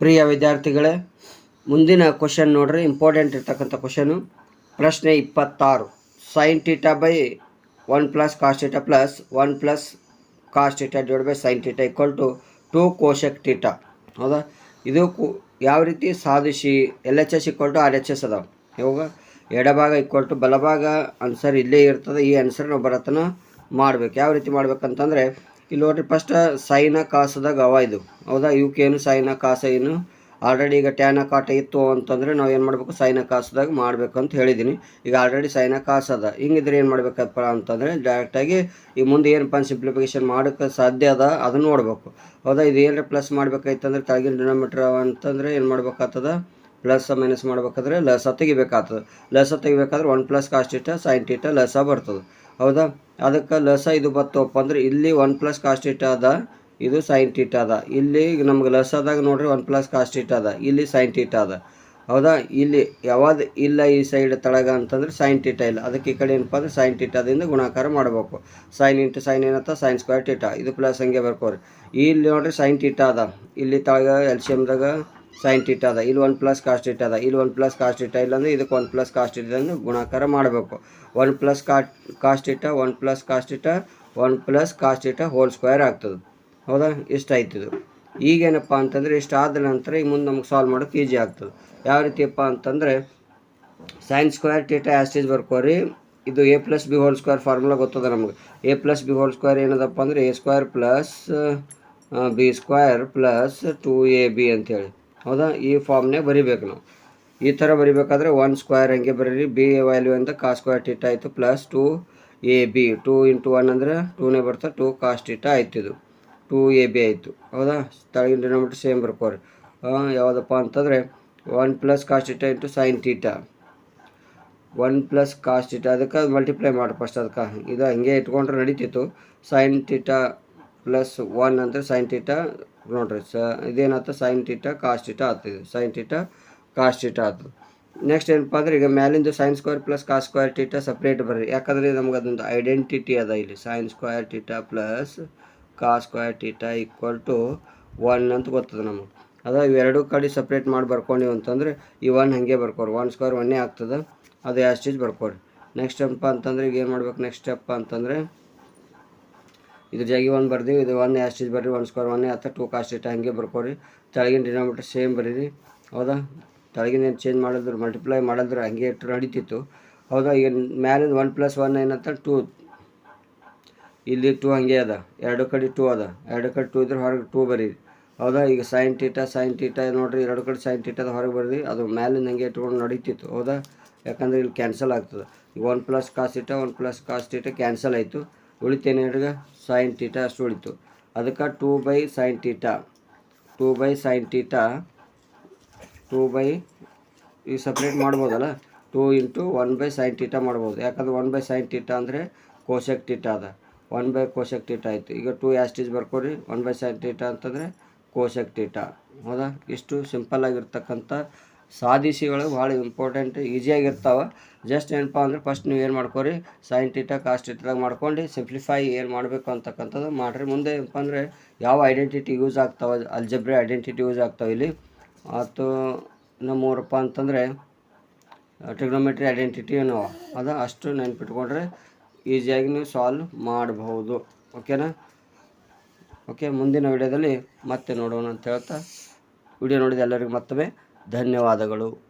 ಪ್ರಿಯ ವಿದ್ಯಾರ್ಥಿಗಳೇ, ಮುಂದಿನ ಕ್ವಶನ್ ನೋಡ್ರಿ. ಇಂಪಾರ್ಟೆಂಟ್ ಇರ್ತಕ್ಕಂಥ ಕ್ವಶನು ಪ್ರಶ್ನೆ ಇಪ್ಪತ್ತಾರು. Sine theta by one plus cos theta plus one plus cos theta divide by sine theta equal to two cosec theta ಹೌದಾ? ಇದು ಕು ಯಾವ ರೀತಿ ಸಾಧಿಸಿ L H S equal to R H S ಅದಾವೆ? ಇವಾಗ ಎಡಭಾಗ ಈಕ್ವಲ್ ಟು ಬಲಭಾಗ ಆನ್ಸರ್ ಇಲ್ಲೇ ಇರ್ತದೆ. ಈ ಆನ್ಸರ್ ನಾವು ಬರತನ ಮಾಡ್ಬೇಕು. ಯಾವ ರೀತಿ ಮಾಡ್ಬೇಕಂತಂದರೆ ಇಲ್ಲಿ ನೋಡ್ರಿ ಫಸ್ಟ್ ಸೈನ ಕಾಸದಾಗ ಅವ ಇದು. ಹೌದಾ? ಇವಕ್ಕೇನು ಸೈನ ಕಾಸ ಏನು? ಆಲ್ರೆಡಿ ಈಗ ಟ್ಯಾನ ಕಾಟ ಇತ್ತು ಅಂತಂದರೆ ನಾವು ಏನು ಮಾಡಬೇಕು? ಸೈನ ಕಾಸದಾಗ ಮಾಡಬೇಕು ಅಂತ ಹೇಳಿದ್ದೀನಿ ಈಗ ಆಲ್ರೆಡಿ ಸೈನ ಕಾಸದ ಹಿಂಗಿದ್ರೆ ಏನು ಮಾಡಬೇಕಪ್ಪ ಅಂತಂದರೆ ಡೈರೆಕ್ಟಾಗಿ ಈ ಮುಂದೆ ಏನಪ್ಪ ಸಿಂಪ್ಲಿಫಿಕೇಶನ್ ಮಾಡೋಕ್ಕೆ ಸಾಧ್ಯ ಅದ, ಅದನ್ನು ನೋಡಬೇಕು. ಹೌದಾ? ಇದು ಏನಾರ ಪ್ಲಸ್ ಮಾಡ್ಬೇಕಾಯ್ತಂದ್ರೆ ಕೆಳಗಿನ ಡಿನೋಮೀಟ್ರ್ ಅಂತಂದರೆ ಏನು ಮಾಡ್ಬೇಕಾಗ್ತದ? ಪ್ಲಸ್ ಮೈನಸ್ ಮಾಡ್ಬೇಕಾದ್ರೆ ಲಸ ತೆಗಿಬೇಕಾಗ್ತದೆ. ಲಸ ತೆಗಿಬೇಕಾದ್ರೆ ಒನ್ ಪ್ಲಸ್ ಕಾಸ್ಟ್ ಇಟ್ಟ ಸೈನ್ ಟೀಟ ಲಸ ಬರ್ತದೆ. ಹೌದಾ? ಅದಕ್ಕೆ ಲಸ ಇದು ಬರ್ತವಪ್ಪ ಅಂದ್ರೆ ಇಲ್ಲಿ ಒನ್ ಪ್ಲಸ್ ಕಾಸ್ಟ್ ಇಟ್ಟ ಅದ, ಇದು ಸೈನ್ ಟೀಟ ಅದ. ಇಲ್ಲಿ ನಮ್ಗೆ ಲಸದಾಗ ನೋಡ್ರಿ ಒನ್ ಪ್ಲಸ್ ಕಾಸ್ಟ್ ಇಟ್ಟ ಅದ, ಇಲ್ಲಿ ಸೈನ್ ಟೀಟ ಅದ. ಹೌದಾ? ಇಲ್ಲಿ ಯಾವ್ದು ಇಲ್ಲ ಈ ಸೈಡ್ ತಳಗ ಅಂತಂದ್ರೆ ಸೈನ್ ಟೀಟ ಇಲ್ಲ. ಅದಕ್ಕೆ ಈ ಕಡೆ ಏನಪ್ಪ ಅಂದ್ರೆ ಸೈನ್ ಟೀಟಾದಿಂದ ಗುಣಾಕಾರ ಮಾಡಬೇಕು. ಸೈನ್ ಇಂಟು ಸೈನ್ ಏನತ್ತ? ಸೈನ್ ಸ್ಕ್ವೇರ್ ಟೀಟ ಇದು ಪ್ಲಸ್ ಹಂಗೆ ಬರ್ಕೋರಿ. ಇಲ್ಲಿ ನೋಡ್ರಿ ಸೈನ್ ಟೀಟ ಅದ. ಇಲ್ಲಿ ತಳಗ ಎಲ್ಸಿಯಮ್ದಾಗ ಸೈನ್ ಅದ ಇಲ್ಲಿ ಒನ್ ಪ್ಲಸ್ ಕಾಸ್ಟ್ ಇಟ್ಟದ ಇಲ್ಲಿ ಒನ್ ಪ್ಲಸ್ ಕಾಸ್ಟ್ ಇಟ್ಟ ಇಲ್ಲಾಂದ್ರೆ ಇದಕ್ಕೆ ಒನ್ ಪ್ಲಸ್ ಕಾಸ್ಟ್ ಇಟ್ ಅಂದ್ರೆ ಗುಣಾಕಾರ ಮಾಡಬೇಕು. ಒನ್ ಪ್ಲಸ್ ಕಾಸ್ಟ್ ಕಾಸ್ಟ್ ಇಟ್ಟ ಒನ್ ಪ್ಲಸ್ ಕಾಸ್ಟ್ ಇಟ್ಟ ಒನ್ ಪ್ಲಸ್ ಕಾಸ್ಟ್ ಇಟ್ಟ ಹೋಲ್ ಸ್ಕ್ವೇರ್ ಆಗ್ತದೆ. ಹೌದಾ? ಇಷ್ಟು ಆಯ್ತಿದು ಈಗೇನಪ್ಪ ಅಂತಂದರೆ ಇಷ್ಟ ಆದ ನಂತರ ಈಗ ಮುಂದೆ ನಮ್ಗೆ ಸಾಲ್ವ್ ಮಾಡೋಕೆ ಈಜಿ ಆಗ್ತದೆ. ಯಾವ ರೀತಿಯಪ್ಪ ಅಂತಂದರೆ ಸೈನ್ ಸ್ಕ್ವೇರ್ ಟೀಟಾ ಆಸ್ಟೇಜ್ ಬರ್ಕೋರಿ. ಇದು A plus B whole square formula ಗೊತ್ತದ ನಮಗೆ? A plus B whole square ಏನದಪ್ಪ ಅಂದರೆ A square plus B square plus two A B ಅಂತೇಳಿ. ಹೌದಾ? ಈ ಫಾರ್ಮ್ನಾಗ ಬರಿಬೇಕು ನಾವು. ಈ ಥರ ಬರಿಬೇಕಾದ್ರೆ ಒನ್ ಸ್ಕ್ವೇರ್ ಹಂಗೆ ಬರೀರಿ. ಬಿ ಎ ವ್ಯಾಲ್ಯೂ ಅಂತ ಕಾ ಸ್ಕ್ವೇರ್ ಟೀಟ ಆಯಿತು plus two A B two into one ಅಂದರೆ ಟೂನೇ ಬರ್ತಾ ಟೂ ಕಾಸ್ ಟೀಟ ಆಯ್ತು ಇದು. ಟೂ ಎ ಬಿ ಆಯಿತು. ಹೌದಾ? ತಳಗಿನ ಡಿನೋಮೀಟ್ರ್ ಸೇಮ್ ಬರ್ಕೋರಿ. ಯಾವುದಪ್ಪ ಅಂತಂದರೆ one plus cos theta into sin theta one plus cos ಅದಕ್ಕೆ ಮಲ್ಟಿಪ್ಲೈ ಮಾಡಿ ಫಸ್ಟ್ ಅದಕ್ಕೆ. ಇದು ಹಂಗೆ ಇಟ್ಕೊಂಡ್ರೆ ನಡೀತಿತ್ತು. ಸೈನ್ ಟೀಟಾ ಪ್ಲಸ್ ಒನ್ ಅಂದರೆ ಸೈನ್ ಟೀಟಾ ನೋಡ್ರಿ ಸ, ಇದೇನಾಯ್ತು? ಸೈನ್ ಟೀಟಾ ಕಾಸ್ಟ್ ಟೀಟಾ ಆಗ್ತದೆ ಸೈನ್ ಟೀಟಾ ಕಾಸ್ಟ್ ಟೀಟಾ ಆಗ್ತದೆ ನೆಕ್ಸ್ಟ್ ಏನಪ್ಪ ಅಂದ್ರೆ ಈಗ ಮ್ಯಾಲಿಂದು sin square plus cos square theta separate ಬರ್ರಿ. ಯಾಕಂದರೆ ನಮ್ಗೆ ಅದೊಂದು ಐಡೆಂಟಿಟಿ ಅದ ಇಲ್ಲಿ. Sin square theta plus cos square theta equal to one ಅಂತ ಗೊತ್ತದ ನಮಗೆ. ಅದ ಇವೆರಡು ಕಡೆ ಸಪ್ರೇಟ್ ಮಾಡಿ ಬರ್ಕೊಂಡಿವಿ ಅಂತಂದ್ರೆ ಈ ಒನ್ ಹಾಗೆ ಬರ್ಕೋರಿ. ಒನ್ ಸ್ಕ್ವೇರ್ ಒನ್ನೇ ಆಗ್ತದೆ. ಅದು ಯಾವ ಸ್ಟೇಜ್ ಬರ್ಕೋರಿ. ನೆಕ್ಸ್ಟ್ ಏನಪ್ಪ ಅಂತಂದ್ರೆ ಈಗ ಏನು ಮಾಡ್ಬೇಕು? ನೆಕ್ಸ್ಟ್ ಸ್ಟೆಪ್ ಅಂತಂದರೆ ಇದ್ರ ಜಾಗಿ ಒಂದು ಬರ್ದೀವಿ ಇದು ಒನ್ ಸ್ಟೇಜ್ ಬರ್ರಿ ಒನ್ ಸ್ಕ್ವೇರ್ ಒನ್ ಅಥವಾ ಟೂ ಕಾಸ್ಟ್ ಇಟ್ಟ ಹಾಗೆ ಬರ್ಕೋರಿ ತೆಳಗಿನ ಡಿನೋಮೀಟರ್ ಸೇಮ್ ಬರೀರಿ. ಹೌದಾ? ತೆಳಗಿನ ಏನು ಚೇಂಜ್ ಮಾಡಿದ್ರು ಮಲ್ಟಿಪ್ಲೈ ಮಾಡಿದ್ರೆ, ಹಂಗೆ ಇಟ್ಟು ನಡೀತಿತ್ತು ಹೌದಾ? ಈಗ ಮ್ಯಾಲಿಂದ ಒನ್ ಪ್ಲಸ್ ಒನ್ ಏನಂತ ಟೂ ಇಲ್ಲಿ ಟೂ ಹಂಗೆ ಅದ. ಎರಡು ಕಡೆ ಟೂ ಅದ. ಎರಡು ಕಡೆ ಟೂ ಇದ್ರೆ ಹೊರಗೆ ಟೂ ಬರೀರಿ. ಹೌದಾ? ಈಗ ಸೈನ್ ಟೀಟ ಸೈನ್ ಟೀಟ ನೋಡ್ರಿ, ಎರಡು ಕಡೆ ಸೈನ್ ಟೀಟದ ಹೊರಗೆ ಬರ್ರಿ ಅದು ಮ್ಯಾಲಿಂದ ಹಂಗೆ ಇಟ್ಕೊಂಡು ನಡೀತಿತ್ತು. ಹೌದಾ? ಯಾಕಂದ್ರೆ ಇಲ್ಲಿ ಕ್ಯಾನ್ಸಲ್ ಆಗ್ತದೆ. ಈಗ ಒನ್ ಪ್ಲಸ್ ಕಾಸ್ಟ್ ಇಟ್ಟ ಒನ್ ಪ್ಲಸ್ ಕಾಸ್ಟ್ ಇಟ್ಟ ಕ್ಯಾನ್ಸಲ್ ಆಯಿತು. ಉಳಿತೇನೆ ಹೇಳಿದ್ರೆ ಸೈನ್ ಟೀಟಾ ಅಷ್ಟು ಉಳಿತು. ಅದಕ್ಕೆ two by sin theta two by sin theta two by ಈಗ ಸಪ್ರೇಟ್ ಮಾಡ್ಬೋದಲ್ಲ? Two into one by sin theta ಮಾಡ್ಬೋದು. ಯಾಕಂದ್ರೆ ಒನ್ ಬೈ ಸೈನ್ ಟೀಟಾ ಅಂದರೆ ಕೋಶಕ್ ಟೀಟಾ ಅದ. ಒನ್ ಬೈ ಕೋಶಕ್ ಟೀಟಾ ಆಯಿತು. ಈಗ ಟೂ ಯಾಸ್ಟೀಸ್ ಬರ್ಕೊರಿ ಒನ್ ಬೈ ಸೈನ್ ಟೀಟಾ ಅಂತಂದರೆ ಕೋಶಕ್ ಟೀಟಾ ಹೌದಾ? ಇಷ್ಟು ಸಿಂಪಲ್ ಆಗಿರ್ತಕ್ಕಂಥ ಸಾಧಿಸಿಗಳು ಭಾಳ ಇಂಪಾರ್ಟೆಂಟ್ ಈಸಿಯಾಗಿರ್ತಾವೆ ಜಸ್ಟ್ ಏನಪ್ಪ ಅಂದ್ರೆ ಫಸ್ಟ್ ನೀವು ಏನು ಮಾಡ್ಕೊರಿ ಸೈನ್ ಟೀಟ ಕಾಸ್ಟ್ ಟೀಟಾದಾಗ ಮಾಡ್ಕೊಂಡು ಸಿಂಪ್ಲಿಫೈ ಏನು ಮಾಡಬೇಕು ಅಂತಕ್ಕಂಥದ್ದು ಮಾಡಿರಿ. ಮುಂದೆ ಏನಪ್ಪ ಅಂದರೆ ಯಾವ ಐಡೆಂಟಿಟಿ ಯೂಸ್ ಆಗ್ತಾವೆ ಅಲ್ಜಬ್ರಿ ಐಡೆಂಟಿಟಿ ಯೂಸ್ ಆಗ್ತಾವೆ ಇಲ್ಲಿ. ಮತ್ತು ನಮ್ಮೂರಪ್ಪ ಅಂತಂದರೆ ಟ್ರಿಗ್ನೋಮೆಟ್ರಿ ಐಡೆಂಟಿಟಿ ಏನೋ ಅದು ಅಷ್ಟು ನೆನ್ಪಿಟ್ಕೊಂಡ್ರೆ ಈಸಿಯಾಗಿ ನೀವು ಸಾಲ್ವ್ ಮಾಡಬಹುದು. ಓಕೆನಾ ಓಕೆ ಮುಂದಿನ ವಿಡಿಯೋದಲ್ಲಿ ಮತ್ತೆ ನೋಡೋಣ ಅಂತ ಹೇಳ್ತಾ ವಿಡಿಯೋ ನೋಡಿದ ಎಲ್ಲರಿಗೂ ಮತ್ತೊಮ್ಮೆ ಧನ್ಯವಾದಗಳು.